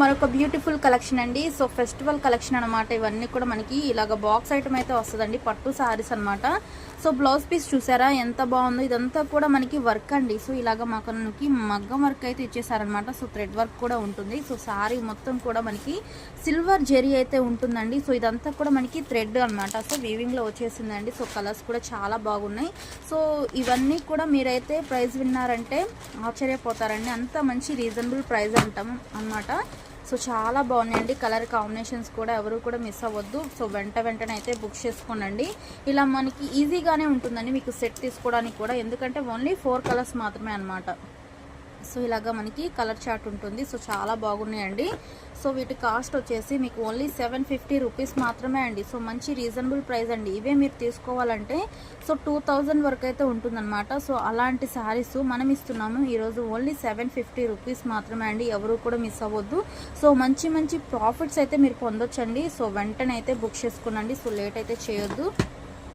మరొక beautiful collection అండి. So festival collection అనమాట ఇవన్నీ కూడా మనకి ఇలాగ బాక్స్ ఐటమ్ అయితే వస్తుందండి. పట్టు సారీస్ అన్నమాట. సో బ్లౌజ్ పీస్ చూసారా? ఎంత బాగుందో. ఇదంతా కూడా మనకి వర్క్ అండి. సో ఇలాగ మనకి మగ్గం వర్క్ అయితే ఇచ్చేసారనమాట సో థ్రెడ్ వర్క్ కూడా ఉంటుంది. సో సారీ మొత్తం కూడా మనకి సిల్వర్ జెరీ అయితే ఉంటుందండి. సో ఇదంతా కూడా మనకి థ్రెడ్ అన్నమాట. సో వీవింగ్లో వచ్చేసిందండి. సో కలర్స్ కూడా చాలా బాగున్నాయి. సో ఇవన్నీ కూడా మీరైతే ప్రైస్ విన్నారంటే ఆశ్చర్యపోతారండి. అంత మంచి రీజనబుల్ ప్రైస్ అంటాం అన్నమాట. సో చాలా బాగున్నాయండి. కలర్ కాంబినేషన్స్ కూడా ఎవరు కూడా మిస్ అవ్వద్దు. సో వెంట వెంటనే అయితే బుక్ చేసుకోనండి. ఇలా మనకి ఈజీగానే ఉంటుందండి. మీకు సెట్ తీసుకోవడానికి కూడా. ఎందుకంటే ఓన్లీ ఫోర్ కలర్స్ మాత్రమే అన్నమాట. సో ఇలాగా మనకి కలర్ చార్ట్ ఉంటుంది. సో చాలా బాగున్నాయండి. సో వీటి కాస్ట్ వచ్చేసి మీకు ఓన్లీ సెవెన్ ఫిఫ్టీ రూపీస్ మాత్రమే అండి. సో మంచి రీజనబుల్ ప్రైస్ అండి. ఇవే మీరు తీసుకోవాలంటే సో టూ థౌజండ్ వరకు అయితే ఉంటుందన్నమాట. సో అలాంటి శారీస్ మనం ఇస్తున్నాము. ఈరోజు ఓన్లీ సెవెన్ ఫిఫ్టీ రూపీస్ మాత్రమే అండి. ఎవరు కూడా మిస్ అవ్వద్దు. సో మంచి మంచి ప్రాఫిట్స్ అయితే మీరు పొందొచ్చండి. సో వెంటనే అయితే బుక్ చేసుకునండి. సో లేట్ అయితే చేయొద్దు.